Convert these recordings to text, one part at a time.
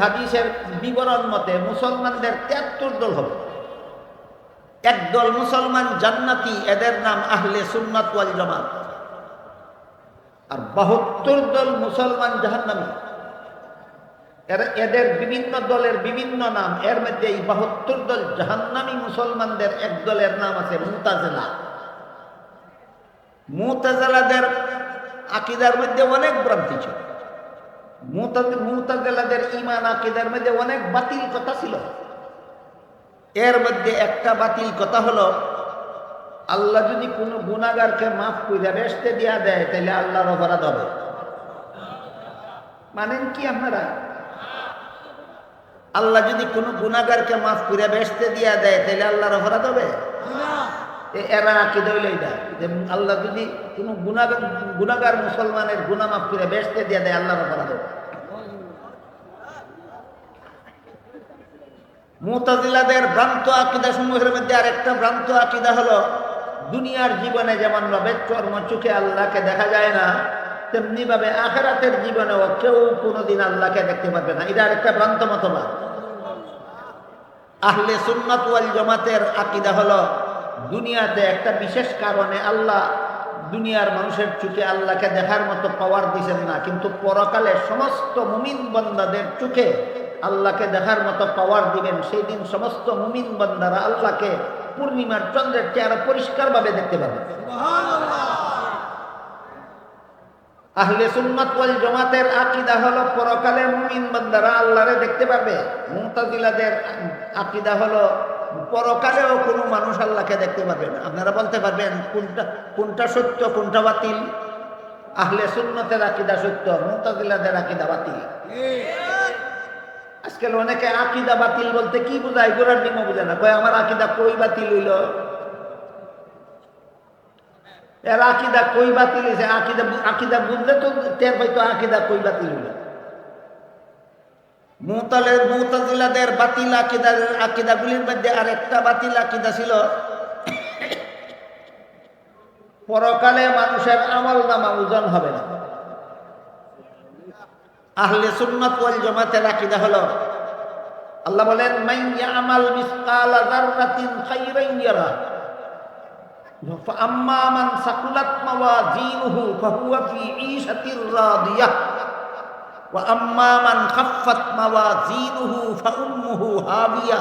হাদিসের বিবরণ মতে মুসলমানদের তেয়াত্তর দল হবে। একদল মুসলমান জান্নাতি, এদের নাম আহলে সুন্নাত ওয়াল জামাত। আর বাহাত্তর দল মুসলমান জাহান্নামী। এরা এদের বিভিন্ন দলের বিভিন্ন নাম। এর মধ্যে এই বাহাত্তর দল জাহান্নামী মুসলমানদের এক দলের নাম আছে মুতাজেলা। মুতাজেলাদের আকিদার মধ্যে অনেক ভ্রান্তি ছিল। মুতাজেলাদের ইমান আকিদার মধ্যে অনেক বাতিল কথা ছিল। এর মধ্যে একটা বাতিল কথা হলো, আল্লাহ যদি কোনো গুণাগারকে মাফ করে বেসতে দিয়া দেয় তাহলে আল্লাহর অপরাধ হবে। মানেন কি আপনারা? আল্লাহ যদি কোনো গুণাগারকে মাফ করে বেসতে দিয়া দেয় তাহলে আল্লাহর অপরাধ হবে? এ- এরা আকিদ হইল এটা যে আল্লাহ যদি কোনো গুণাগার গুণাগার মুসলমানের গুণা মাফ করে বেসতে দিয়া দেয়, আল্লাহর অপরাধ হবে মুতাজিলাদের ভ্রান্ত আকিদা সমূহের মধ্যে আরেকটা ভ্রান্ত আকিদা হলো, দুনিয়ার জীবনে যেমন ভাবে চর্ম চোখে আল্লাহকে দেখা যায় না তেমনি ভাবে আখেরাতের জীবনেও কেউ কোনোদিন আল্লাহকে দেখতে পারবে না। এটা আরেকটা ভ্রান্ত মতবাদ। আহলে সুন্নাত ওয়াল জমাতের আকিদা হলো দুনিয়াতে একটা বিশেষ কারণে আল্লাহ দুনিয়ার মানুষের চোখে আল্লাহকে দেখার মতো পাওয়ার দিছেন না। কিন্তু পরকালে সমস্ত মুমিন বন্দাদের চোখে আল্লাহকে দেখার মতো পাওয়ার দিবেন। সেই দিন সমস্ত মুমিন বন্দারা আল্লাহকে পূর্ণিমার চন্দ্রের চেহারা পরিষ্কারভাবে দেখতে পাবে। আহলে সুন্নাত ওয়াল জামাতের আকীদা হলো পরকালে মুমিন বান্দারা আল্লাহরে দেখতে পারবে মুতাজিলাদের আকীদা হলো পরকালেও কোনো মানুষ আল্লাহকে দেখতে পারবে না। আপনারা বলতে পারবেন, কোনটা কোনটা সত্য, কোনটা বাতিল? আহলে সুন্নতের আকীদা সত্য, মুতাজিলাদের আকীদা বাতিল। আজকাল অনেকে আকীদা বাতিল বলতে কি বোঝায়? গোড়ার ডিমও বোঝে না। কয়, আমার আকীদা কই বাতিল হইল? এর আকিদা কই বাতিল হয়েছে আকিদা আকিদা বুঝলে তো টের পাইতো আকিদা কই বাতিল হইল। মুতালের মুতাজিলাদের বাতিল আকিদা, আকিদাগুলির মধ্যে আর একটা বাতিল আকিদা ছিল, পরকালে মানুষের আমল নামা ওজন হবে না। আহলে সুন্নাত ওয়াল জামাতের আকিদা হলো, আল্লাহ বলেন, মান ইয়ামাল মিসকালা যাররাতিন খাইরান ইয়ারা। ফাআম্মা মান সাকুলাত মাওয়াজিনুহু ফাহুয়া ফি ঈশাতির রাদিয়াহ আম্মামান খাফাত মাওয়াজিনুহু ফাউম্মুহু হাবিয়া।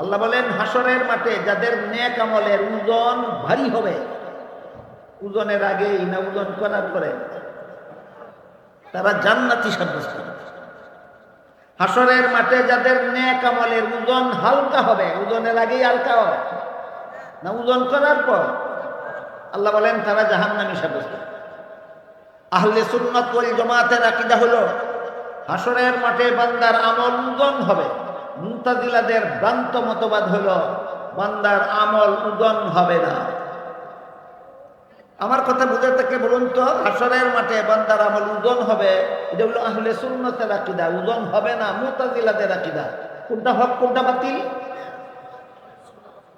আল্লাহ বলেন হাসরের মাঠে যাদের নেক আমলের ওজন ভারী হবে, ওজনের আগেই না ওজন করার পরে তারা জান্নাতি সাব্যস্ত হাসরের মাঠে যাদের নেক আমলের ওজন হালকা হবে, ওজনের আগেই হালকা হবে, না ওজন করার পর আল্লাহ বলেন, তারা জাহান্নামি সাব্যস্ত আহলে সুন্নাত ওয়াল জামাতের আকীদা হলো হাসরের মাঠে বান্দার আমল ওজন হবে মুতাজিলাদের ভ্রান্ত মতবাদ হলো, বান্দার আমল ওজন হবে না। আমার কথা বুঝে থেকে বলুন তো হাসরের মাঠে বান্দার আমল ওজন হবে, এটা হলো আহলে সুন্নতের আকীদা ওজন হবে না মুতাজিলাদের আকীদা। কোনটা হক, কোনটা বাতিল?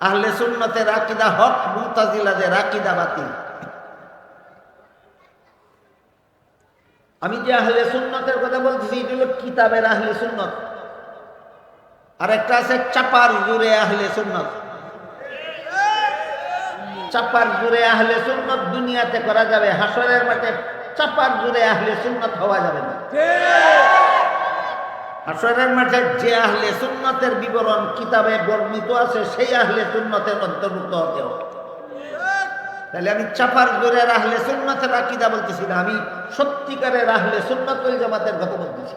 আহলে সুন্নতের আকিদা হক মুতাজিলাদের আকিদা বাতিল। আমি যে আহলে সুন্নতের কথা বলতেছি, এটা হলো কিতাবের আহলে সুন্নত। আর একটা আছে, চাপার জুড়ে আহলে সুন্নত। চাপার জুড়ে আহলে সুন্নত দুনিয়াতে করা যাবে, হাসরের মাঠে চাপার জুড়ে আহলে সুন্নত হওয়া যাবে না। হাসরের মাঠে যে আহলে সুন্নতের বিবরণ কিতাবে বর্ণিত আছে, সেই আহলে সুন্নতের অন্তর্ভুক্ত হতে হবে। তাহলে আমি চাপার জোরের আহলে সুন্নতের আকিদা বলতেছি না, আমি সত্যিকারে আহলে সুন্নত ওই জামাতের কথা বলতেছি।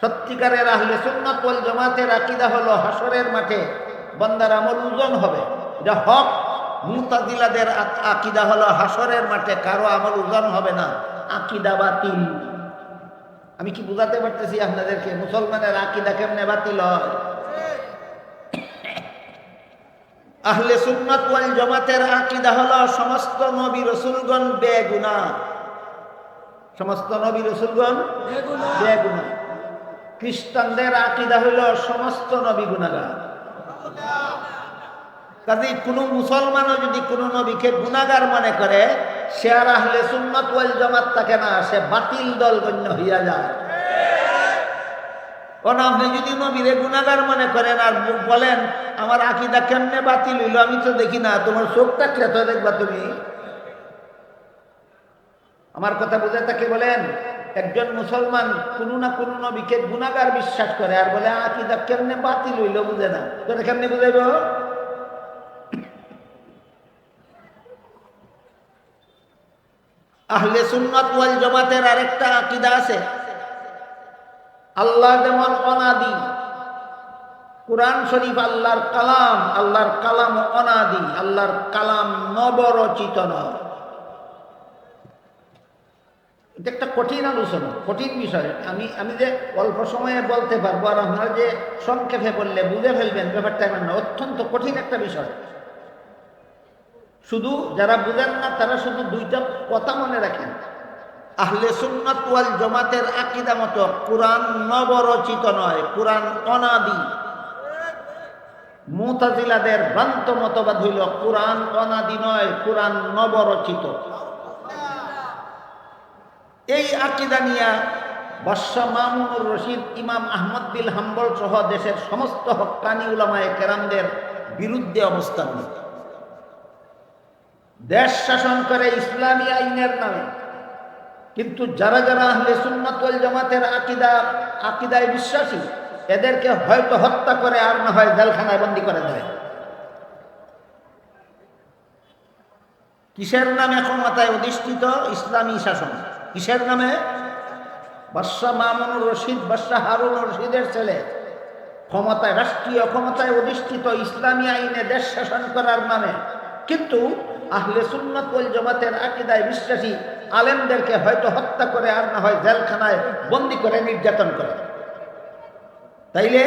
সত্যিকারে আহলে সুন্নত ওয়াল জামাতের আকিদা হলো হাসরের মাঠে বন্দার আমল ওজন হবে। এটা হক মুতাদিলাদের আক- আকিদা হলো হাসরের মাঠে কারও আমল ওজন হবে না, আকিদা বাতিল। আমি কি বুঝাতে পারতেছি আপনাদেরকে? মুসলমানের আকিদা কেমনে বাতিল হয়? আহলে সুন্নাত ওয়াল জামাতের আকিদা হলো সমস্ত নবী রসুলগণ বেগুনা। সমস্ত নবী রসুলগণ বেগুনা। খ্রিস্টানদের আকিদা হলো সমস্ত নবী গুণাগার কাজে কোনো মুসলমানও যদি কোনো নবীকে গুণাগার মনে করে সে আর আহলে সুন্নত ওয়াল জামাত থাকে না সে বাতিল দল গণ্য হইয়া যায়। কারণ আপনি যদি নবীরে গুণাগার মনে করেন আর বলেন, আমার আকিদা কেমনে বাতিল হইল? আমি তো দেখি না, তোমার চোখ থাকলে তো দেখবা তুমি? আমার কথা বুঝে তাকে বলেন, একজন মুসলমান কোনো না কোনো নবীকে গুণাগার বিশ্বাস করে আর বলে, আকিদা কেমনে বাতিল হইল? বুঝে না। তোরা কেমনে বুঝাইব? আহলে সুন্নাত ওয়াল জামাতের আরেকটা আকিদা আছে। আল্লাহ যেমন অনাদি। কোরআন শরীফ আল্লাহর কালাম আল্লাহর কালাম অনাদি, আল্লাহর কালাম নবরচিত নয়। এটা একটা কঠিন আলোচনা, কঠিন বিষয়। আমি আমি যে অল্প সময়ে বলতে পারব আর আপনারা যে সংক্ষেপে বললে বুঝে ফেলবেন, ব্যাপারটা এমন না, অত্যন্ত কঠিন একটা বিষয়। শুধু যারা বুঝেন না, তারা শুধু দুইটা কথা মনে রাখেন। আহলে সুন্নাত ওয়াল জমাতের আকিদা মতো কোরআন নবরচিত নয়, কোরআন অনাদি। মুতাজিলাদের ভ্রান্ত মতবাদ হইল কোরআন অনাদি নয়, কোরআন নবরচিত। এই আকিদা নিয়া বাদশাহ মামুনুর রশিদ ইমাম আহমদ বিল হাম্বল সহ দেশের সমস্ত হক্কানি উলামায় কেরামদের বিরুদ্ধে অবস্থান দেশ শাসন করে ইসলামী আইনের নামে কিন্তু যারা যারা আহলে সুন্নাত ওয়াল জামাতের আকিদা, আকিদায় বিশ্বাসী, এদেরকে হয়তো হত্যা করে আর না হয় জেলখানায় বন্দি করে দেয় কিসের নামে ক্ষমতায় অধিষ্ঠিত? ইসলামী শাসন। কিসের নামে? বাদশাহ মামুনুর রশিদ, বাদশাহ হারুন রশিদের ছেলে। ক্ষমতায়, রাষ্ট্রীয় ক্ষমতায় অধিষ্ঠিত ইসলামী আইনে দেশ শাসন করার নামে কিন্তু আহলে সুন্নত জামাতের আকিদায় বিশ্বাসী আলেমদেরকে হয়তো হত্যা করে আর না হয় জেলখানায় বন্দি করে নির্যাতন করে। তাইলে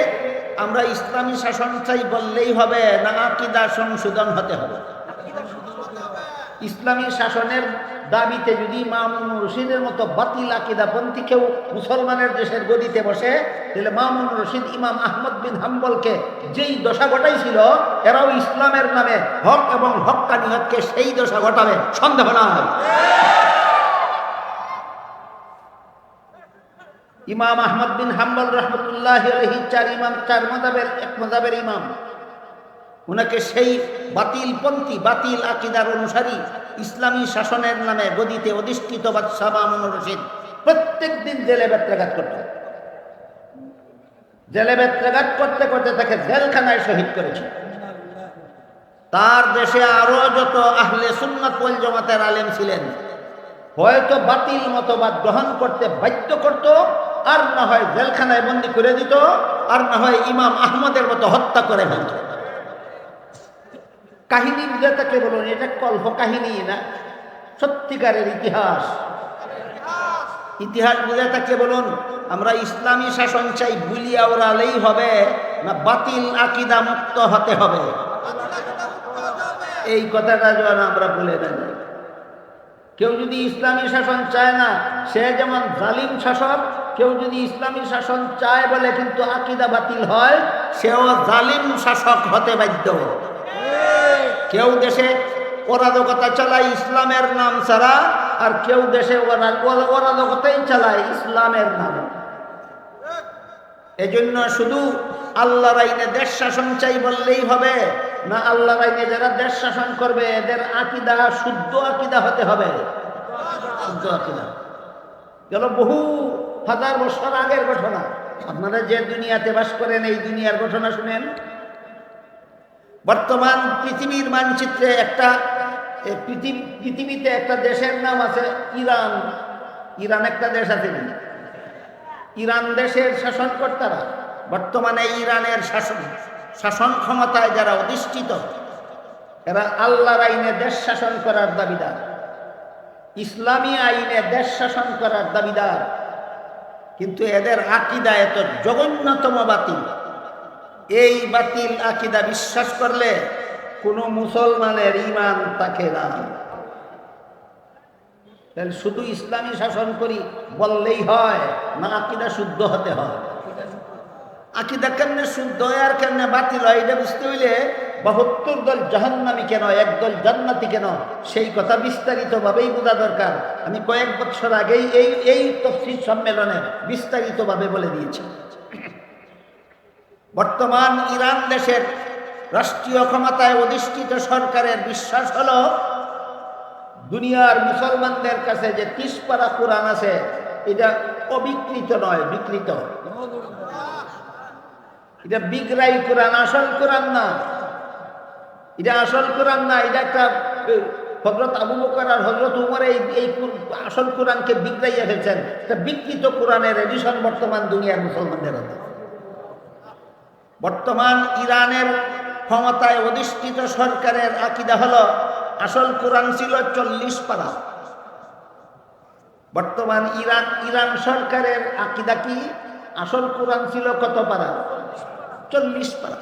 আমরা ইসলামী শাসন চাই বললেই হবে, না আকিদা সংশোধন হতে হবে। ইসলামী শাসনের দাবিতে যদি মামুন রশিদের মতো বাতিল আকিদাপন্থী কেউ মুসলমানের দেশের গদিতে বসে, তাহলে মামুন রশিদ ইমাম আহমদ বিন হাম্বলকে যেই দশা ঘটাইছিল, এরাও ইসলামের নামে হক এবং হক্কানিয়তকে সেই দশা ঘটাবে। সন্দেহ নাই। ইমাম আহমদ বিন হাম্বল রহমতুল্লাহ আলহি চার ইমাম, চার মজাবের এক মজাবের ইমাম। ওনাকে সেই বাতিলপন্থী, বাতিল আকিদার অনুসারী ইসলামী শাসনের নামে গদিতে অধিষ্ঠিত বাদশাহ মামুন রশিদ প্রত্যেক দিন জেলে বেত্রাঘাত করত জেলে বেত্রাঘাত করতে করতে তাকে জেলখানায় শহীদ করেছে। তার দেশে আরও যত আহলে সুন্নাত ওয়াল জামাতের আলেম ছিলেন, হয়তো বাতিল মতবাদ গ্রহণ করতে বাধ্য করত আর না হয় জেলখানায় বন্দি করে দিত, আর না হয় ইমাম আহমদের মতো হত্যা করে ফেলত। কাহিনী তাকে বলুন, এটা কল্প কাহিনী না? সত্যিকারের ইতিহাস। ইতিহাস বুঝে তাকে বলুন, আমরা ইসলামী শাসন চাই, বুলিয়া ওড়ালেই হবে না বাতিল আকিদা মুক্ত হতে হবে? এই কথাটা যেন আমরা বলে দেন কেউ যদি ইসলামী শাসন চায় না, সে যেমন জালিম শাসক, কেউ যদি ইসলামী শাসন চায় বলে কিন্তু আকিদা বাতিল হয়, সেও জালিম শাসক হতে বাধ্য। কেউ দেশে অরাজকতা চালায় ইসলামের নাম ছাড়া, আর কেউ দেশে অরাজকতাই চালায় ইসলামের নামে। এজন্য শুধু আল্লাহর আইনে দেশ শাসন চাই বললেই হবে। না আল্লাহ আইনে যারা দেশ শাসন করবে, এদের আকিদা, শুদ্ধ আকিদা হতে হবে। শুদ্ধ আকিদা। গেল বহু হাজার বছর আগের ঘটনা। আপনারা যে দুনিয়াতে বাস করেন, এই দুনিয়ার ঘটনা শুনেন। বর্তমান পৃথিবীর মানচিত্রে একটা পৃথিবীতে একটা দেশের নাম আছে ইরান। ইরান একটা দেশ আছে ইরান দেশের শাসনকর্তারা, বর্তমানে ইরানের শাসন শাসন ক্ষমতায় যারা অধিষ্ঠিত, এরা আল্লাহর আইনে দেশ শাসন করার দাবিদার। ইসলামী আইনে দেশ শাসন করার দাবিদার। কিন্তু এদের আকিদা এত জঘন্যতম বাতিল। এই বাতিল আকিদা বিশ্বাস করলে কোনো মুসলমানের ইমান তাকে না। শুধু ইসলামী শাসন করি বললেই হয়, না আকিদা শুদ্ধ হতে হয়। আকিদা কেমনে শুদ্ধ আর কেমনে বাতিল হয়, এটা বুঝতে হইলে বাহাত্তর দল জাহান্নামি কেন একদল জান্নাতি কেন? সেই কথা বিস্তারিতভাবেই বোঝা দরকার। আমি কয়েক বছর আগেই এই এই তফসির সম্মেলনে বিস্তারিতভাবে বলে দিয়েছি। বর্তমান ইরান দেশের রাষ্ট্রীয় ক্ষমতায় অধিষ্ঠিত সরকারের বিশ্বাস হলো, দুনিয়ার মুসলমানদের কাছে যে তিসপাড়া কোরআন আছে, এটা অবিকৃত নয়, বিকৃত। এটা বিগ্রাই কোরআন, আসল কোরআন না। এটা আসল কোরআন না, এটা একটা হজরত আবু বকর আর হজরত উমর এই এই আসল কোরআনকে বিগ্রাইয়া ফেলছেন এটা বিকৃত কোরআনের এডিশন বর্তমান দুনিয়ার মুসলমানদের হাতে। বর্তমান ইরানের ক্ষমতায় অধিষ্ঠিত সরকারের আকিদা হল, আসল কোরআন ছিল চল্লিশ পারা। বর্তমান ইরান ইরান সরকারের আকিদা কি? আসল কোরআন ছিল কত পারা? চল্লিশ পারা।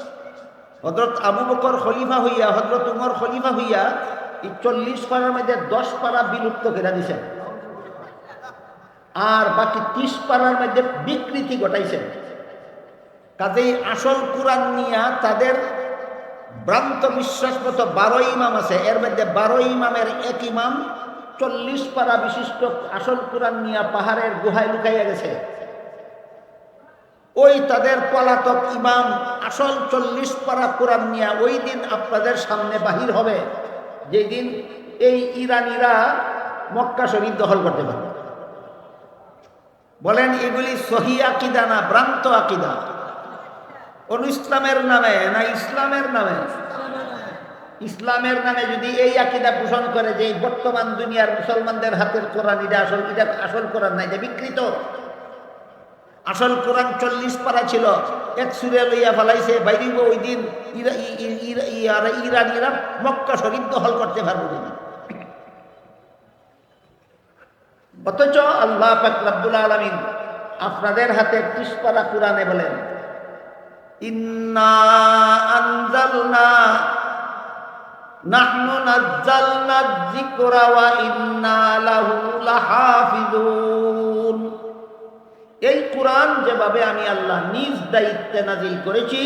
হজরত আবু বকর খলিফা হইয়া হজরত উমর খলিফা হইয়া এই চল্লিশ পাড়ার মধ্যে দশ পাড়া বিলুপ্ত করে দিছেন। আর বাকি ত্রিশ পাড়ার মধ্যে বিকৃতি ঘটাইছেন। কাজেই আসল কোরআন নিয়া তাদের ভ্রান্ত বিশ্বাস মতো বারো ইমাম আছে, এর মধ্যে বারো ইমামের এক ইমাম চল্লিশ পাড়া বিশিষ্ট আসল কোরআন নিয়া পাহাড়ের গুহায় লুকাইয়া গেছে। ওই তাদের পলাতক ইমাম আসল চল্লিশ পারা কোরআন নিয়ে ওই দিন আপনাদের সামনে বাহির হবে। যেই দিন এই ইরানিরা মক্কা শরীফ দখল করতে পারবে। বলেন, এগুলি সহি আকিদা না ভ্রান্ত আকিদা? কোন ইসলামের নামে না ইসলামের নামে? ইসলামের নামে যদি এই আকিদা পোষণ করে যে বর্তমান দুনিয়ার মুসলমানদের হাতের কোরআন, এটা আসল এটা আসল কোরআন না, এটা বিকৃত। আসল কোরআন চল্লিশ পারা ছিল। এক সুরে লইয়া ফেলাইছে বাইরিব ওই দিন ইরা- ই- ই- ই- ই- ইরানিরা মক্কা শরীফ দখল করতে পারব না। অথচ আল্লাহ রব্বুল আলমিন আপনাদের হাতে ত্রিশ পারা কোরআনে বলেন, ইন্না নাহনু ইন্না লাহু এই কোরআন যেভাবে আমি আল্লাহ নিজ দায়িত্বে নাজিল করেছি,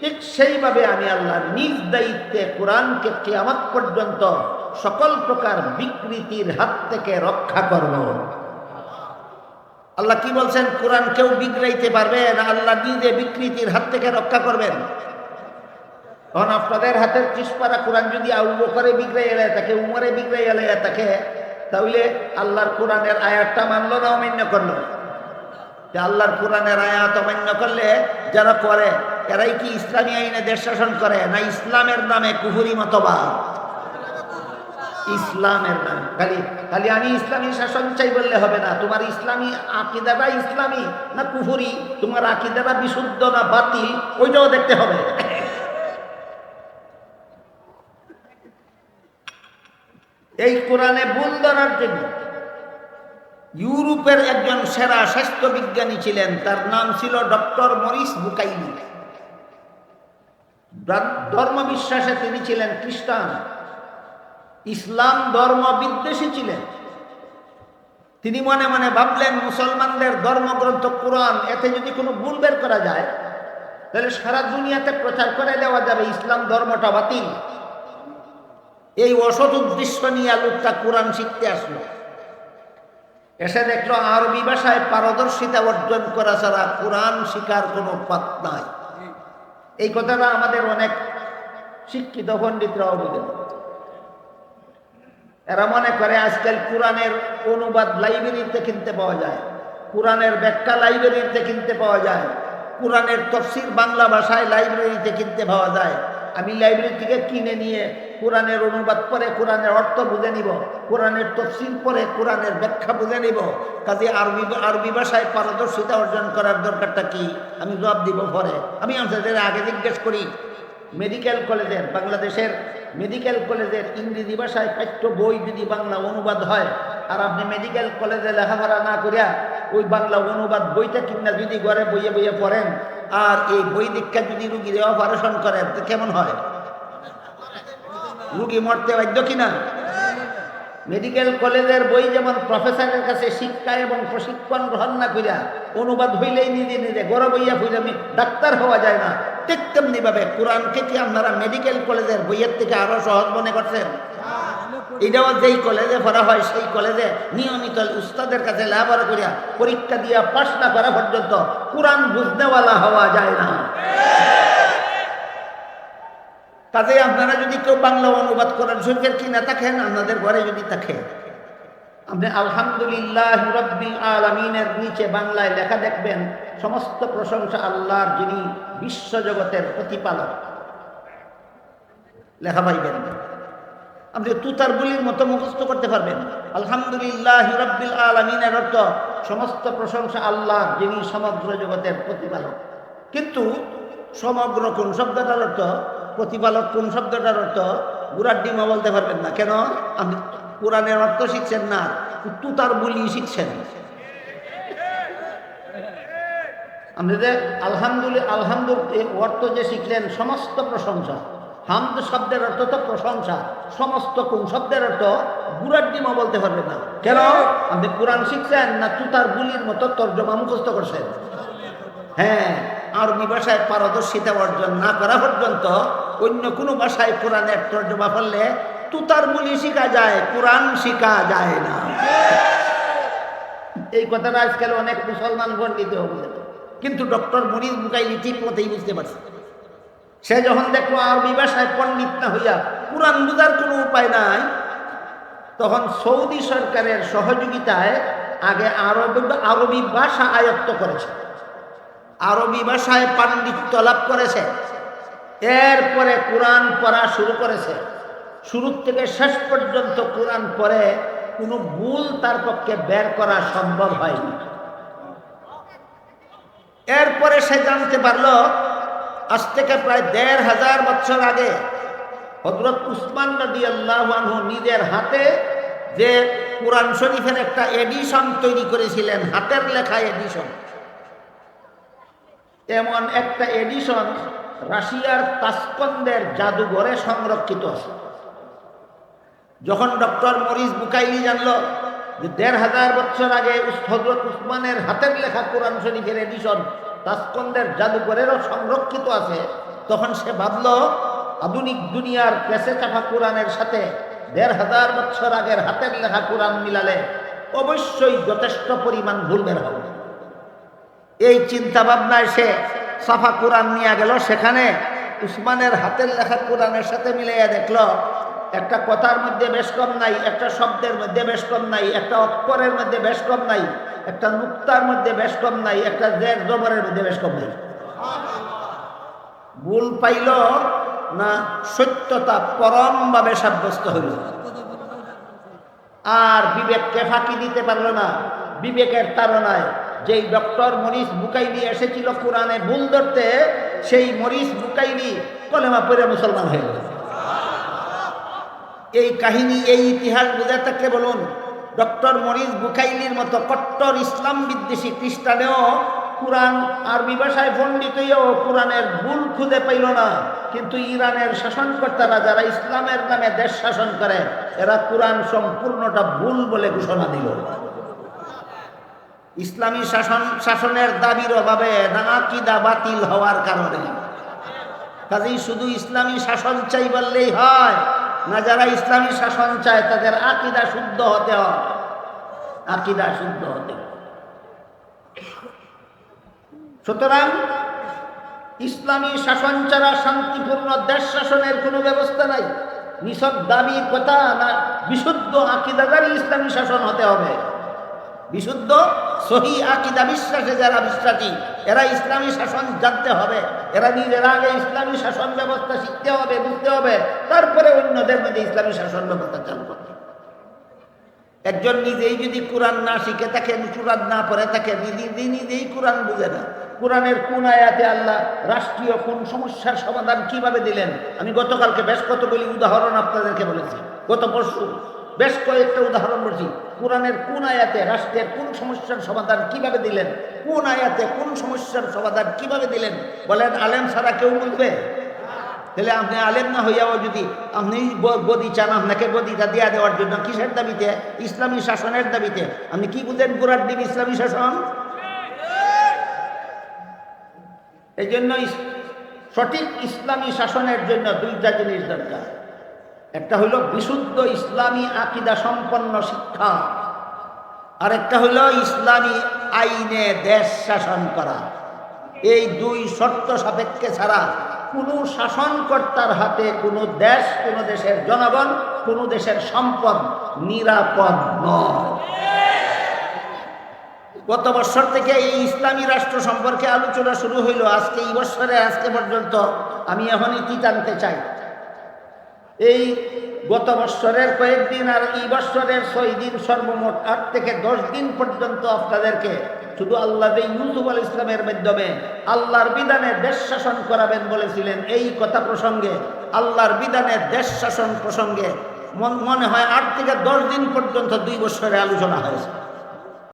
ঠিক সেইভাবে আমি আল্লাহ নিজ দায়িত্বে কোরআনকে কিয়ামত পর্যন্ত সকল প্রকার বিকৃতির হাত থেকে রক্ষা করব। আল্লাহ কি বলছেন? কোরআন কেউ বিগড়াইতে পারবে না, আল্লাহ নিজে বিকৃতির হাত থেকে রক্ষা করবেন। তখন আপনাদের হাতের চিসপাড়া কোরআন যদি আউ বকরে বিগড়াই এলে তাকে উমরে বিগড়াই এলে তাকে তাহলে আল্লাহর কোরআনের আয়াতটা মানলো না অমান্য করল? যে আল্লাহর কোরআনের আয়াত অমান্য করলে যারা করে, এরাই কি ইসলামী আইনে দেশ শাসন করে না ইসলামের নামে কুহুরি মতবাদ? ইসলামের নাম। খালি খালি আমি ইসলামী শাসন চাই বললে হবে না। তোমার ইসলামী আকিদাটা ইসলামী না কুহুরি তোমার আকিদাটা বিশুদ্ধ না বাতিল, ওইটাও দেখতে হবে। এই কোরআনে ভুল ধরার জন্য ইউরোপের একজন সেরা স্বাস্থ্য বিজ্ঞানী ছিলেন, তার নাম ছিল ডক্টর মরিস বুকাইলি ধর্ম বিশ্বাসে তিনি ছিলেন খ্রিস্টান, ইসলাম ধর্ম বিদ্বেষী ছিলেন। তিনি মনে মনে ভাবলেন, মুসলমানদের ধর্মগ্রন্থ কোরআন, এতে যদি কোনো ভুল বের করা যায়, তাহলে সারা দুনিয়াতে প্রচার করে দেওয়া যাবে, ইসলাম ধর্মটা বাতিল। এই অসৎ উদ্দেশ্য নিয়ে লোকটা কোরআন শিখতে আসলো। এসে দেখল আরবি ভাষায় পারদর্শিতা অর্জন করা ছাড়া কোরআন শিকার কোনো পাত নাই। এই কথাটা আমাদের অনেক শিক্ষিত পণ্ডিতরাও বুঝেন এরা মনে করে আজকাল কোরআনের অনুবাদ লাইব্রেরিতে কিনতে পাওয়া যায়, কোরআনের ব্যাখ্যা লাইব্রেরিতে কিনতে পাওয়া যায়, কোরআনের তফসির বাংলা ভাষায় লাইব্রেরিতে কিনতে পাওয়া যায়। আমি লাইব্রেরি থেকে কিনে নিয়ে কোরআনের অনুবাদ পরে কোরআনের অর্থ বুঝে নিব, কোরআনের তফসিল পরে কোরআনের ব্যাখ্যা বুঝে নিব। কাজে আরবি আরবি ভাষায় পারদর্শিতা অর্জন করার দরকারটা কি? আমি জবাব দিব পরে। আমি আপনাদের আগে জিজ্ঞেস করি, মেডিকেল কলেজের, বাংলাদেশের মেডিকেল কলেজের ইংরেজি ভাষায় পাঠ্য বই যদি বাংলা অনুবাদ হয়, আর আপনি মেডিকেল কলেজে লেখাপড়া না করিয়া ওই বাংলা অনুবাদ বইটা কিনা যদি ঘরে বইয়ে বইয়ে পড়েন, আর এই বই দীক্ষা যদি রুগীর অপারেশন করেন, তো কেমন হয়? রুগী মরতে বাধ্য কিনা? মেডিকেল কলেজের বই যেমন প্রফেসরের কাছে শিক্ষা এবং প্রশিক্ষণ গ্রহণ না করিয়া অনুবাদ হইলেই নিজে নিজে গড় বইয়া হইলে ডাক্তার হওয়া যায় না। ঠিক তেমনি ভাবে কোরআনকে কি আপনারা মেডিকেল কলেজের বইয়ের থেকে আরও সহজ মনে করছেন? এটাও যেই কলেজে পড়া হয়, সেই কলেজে নিয়মিত উস্তাদের কাছে লেখাপড়া করিয়া পরীক্ষা দিয়া পাশ না করা পর্যন্ত কোরআন বুঝনেওয়ালা হওয়া যায় না। কাজে আপনারা যদি কেউ বাংলা অনুবাদ করেন, শরীফের কিনা থাকেন আপনাদের ঘরে যদি থাকে আপনি আলহামদুলিল্লাহ রব্বিল আলমিনের নিচে বাংলায় লেখা দেখবেন, সমস্ত প্রশংসা আল্লাহর যিনি বিশ্বজগতের প্রতিপালক। লেখা পাইবেন আপনি তুতার বুলির মতো মুখস্থ করতে পারবেন। আলহামদুলিল্লাহ রব্বিল আলমিনের অর্থ, সমস্ত প্রশংসা আল্লাহ যিনি সমগ্র জগতের প্রতিপালক। কিন্তু সমগ্র কোন শব্দটার অর্থ? প্রতিপালক কোন শব্দটার অর্থ? গুড়ার ডিমা বলতে পারবেন না। কেন? আপনি কোরআনের অর্থ শিখছেন না, তুতার বুলি শিখছেন। আপনি যে আলহামদুলিল্লাহ আলহামদুল অর্থ যে শিখলেন, সমস্ত প্রশংসা। হামদ শব্দের অর্থ তো প্রশংসা। সমস্ত কোন শব্দের অর্থ? গুড়ার ডিমা বলতে পারবেন না। কেন? আপনি কোরআন শিখছেন না তুতার বুলির মতো তর্জমা মুখস্থ করছেন? হ্যাঁ আরবি ভাষায় পারদর্শিতা অর্জন না করা পর্যন্ত অন্য কোনো ভাষায় কোরআনের তর্জমা পড়লে তুতার বুলি শিখা যায়, কোরআন শিখা যায় না। এই কথাটা আজকাল অনেক মুসলমান পণ্ডিত বলে কিন্তু ডক্টর মরিজ মুকাইলি ঠিক মতেই বুঝতে পারছে। সে যখন দেখল আরবি ভাষায় পণ্ডিত না হইয়া কোরআন বুঝার কোনো উপায় নাই, তখন সৌদি সরকারের সহযোগিতায় আগে আরবি আরবি ভাষা আয়ত্ত করেছে। আরবি ভাষায় পাণ্ডিত্য লাভ করেছে। এরপরে কোরআন পড়া শুরু করেছে। শুরু থেকে শেষ পর্যন্ত কোরআন পড়ে কোনো ভুল তার পক্ষে বের করা সম্ভব হয়নি। এরপরে সে জানতে পারল, আজ থেকে প্রায় দেড় হাজার বছর আগে হজরত উসমান নদী আল্লাহ নিজের হাতে যে কোরআন শরীফের একটা এডিশন তৈরি করেছিলেন, হাতের লেখা এডিশন এমন একটা এডিশন রাশিয়ার তাস্কন্দের জাদুঘরে সংরক্ষিত আছে। যখন ডক্টর মরিস বুকাইলি জানল যে দেড় হাজার বছর আগে হজরত উসমানের হাতের লেখা কোরআন শরীফের এডিশন তাস্কন্দের জাদুঘরেরও সংরক্ষিত আছে, তখন সে ভাবল, আধুনিক দুনিয়ার পেশে চাপা কোরআনের সাথে দেড় হাজার বছর আগের হাতের লেখা কোরআন মিলালে অবশ্যই যথেষ্ট পরিমাণ ভুল বের হবে। এই চিন্তা ভাবনায় সে সাফা কোরআন নিয়ে গেল, সেখানে উসমানের হাতের লেখা কোরআনের সাথে মিলাইয়া দেখল, একটা কথার মধ্যে বেশ কম নাই, একটা শব্দের মধ্যে বেশ কম নাই, একটা অক্ষরের মধ্যে বেশ কম নাই, একটা মুক্তার মধ্যে বেশ কম নাই, একটা জের জবরের মধ্যে বেশ কম নাই। ভুল পাইল না সত্যতা পরমভাবে সাব্যস্ত হইল। আর বিবেককে ফাঁকি দিতে পারল না, বিবেকের তারনায় যেই ডক্টর মরিস বুকাইলি এসেছিল কোরআনে ভুল ধরতে, সেই মরিস বুকাইলি কলেমা পরে মুসলমান হয়ে গেল। এই কাহিনী, এই ইতিহাস বুঝে থাকলে বলুন, ডক্টর মরিস বুকাইলির মতো কট্টর ইসলাম বিদ্বেষী খ্রিস্টানেও কোরআন আরবি ভাষায় পণ্ডিত হইয়াও কোরআনের ভুল খুঁজে পাইল না। কিন্তু ইরানের শাসনকর্তারা যারা ইসলামের নামে দেশ শাসন করে, এরা কোরআন সম্পূর্ণটা ভুল বলে ঘোষণা দিল। ইসলামী শাসন, শাসনের দাবির অভাবে না আকিদা বাতিল হওয়ার কারণে। কাজেই শুধু ইসলামী শাসন চাই বললেই হয়, না যারা ইসলামী শাসন চায় তাদের আকিদা শুদ্ধ হতে হয়। আকিদা শুদ্ধ হতে সুতরাং ইসলামী শাসন ছাড়া শান্তিপূর্ণ দেশ শাসনের কোনো ব্যবস্থা নাই। নিছক দাবির কথা না, বিশুদ্ধ আকিদাদারই ইসলামী শাসন হতে হবে। বিশুদ্ধ সহি আকিদা বিশ্বাসে যারা বিশ্বাসী, এরা ইসলামী শাসন জানতে হবে। এরা নিজের আগে ইসলামী শাসন ব্যবস্থা শিখতে হবে, বুঝতে হবে। তারপরে অন্যদের মধ্যে ইসলামী শাসন ব্যবস্থা চালু করতে হবে। একজন নিজেই যদি কোরআন না শিখে থাকে, কোরআন না পড়ে থাকে, নিজে নিজেই কোরআন বুঝে না। কোরআনের কোন আয়াতে আল্লাহ রাষ্ট্রীয় কোন সমস্যার সমাধান কীভাবে দিলেন? আমি গতকালকে বেশ কতগুলি উদাহরণ আপনাদেরকে বলেছি। গত পরশু বেশ কয়েকটা উদাহরণ বলছি। কোরআনের কোন আয়াতে রাষ্ট্রের কোন সমস্যার সমাধান কীভাবে দিলেন? কোন আয়াতে কোন সমস্যার সমাধান কীভাবে দিলেন? বলেন, আলেম ছাড়া কেউ বুঝবে তাহলে আপনি আলেম না হইয়াও যদি আপনি গদি চান, আপনাকে গদিটা দেওয়া দেওয়ার জন্য কিসের দাবিতে? ইসলামী শাসনের দাবিতে। আপনি কি বুঝেন গোড়ার দিন ইসলামী শাসন? এই জন্য সঠিক ইসলামী শাসনের জন্য দুইটা জিনিস দরকার। একটা হইল বিশুদ্ধ ইসলামী আকিদা সম্পন্ন শিক্ষা আর একটা হইল ইসলামী আইনে দেশ শাসন করা। এই দুই শর্ত সাপেক্ষে ছাড়া কোনো শাসনকর্তার হাতে কোনো দেশ, কোনো দেশের জনগণ, কোনো দেশের সম্পদ নিরাপদ নয়। গত বছর থেকে এই ইসলামী রাষ্ট্র সম্পর্কে আলোচনা শুরু হইল। আজকে এই বছরে, আজকে পর্যন্ত আমি এখনই কি জানতে চাই? এই গত বৎসরের কয়েকদিন আর এই বৎসরের ছয় দিন সর্বমোট আট থেকে দশ দিন পর্যন্ত আপনাদেরকে শুধু আল্লাহ ইউসুফ আল ইসলামের মাধ্যমে আল্লাহর বিধানে দেশ শাসন করাবেন বলেছিলেন, এই কথা প্রসঙ্গে, আল্লাহর বিধানে দেশ শাসন প্রসঙ্গে মন- হয় আট থেকে দশ দিন পর্যন্ত দুই বছরে আলোচনা হয়েছে।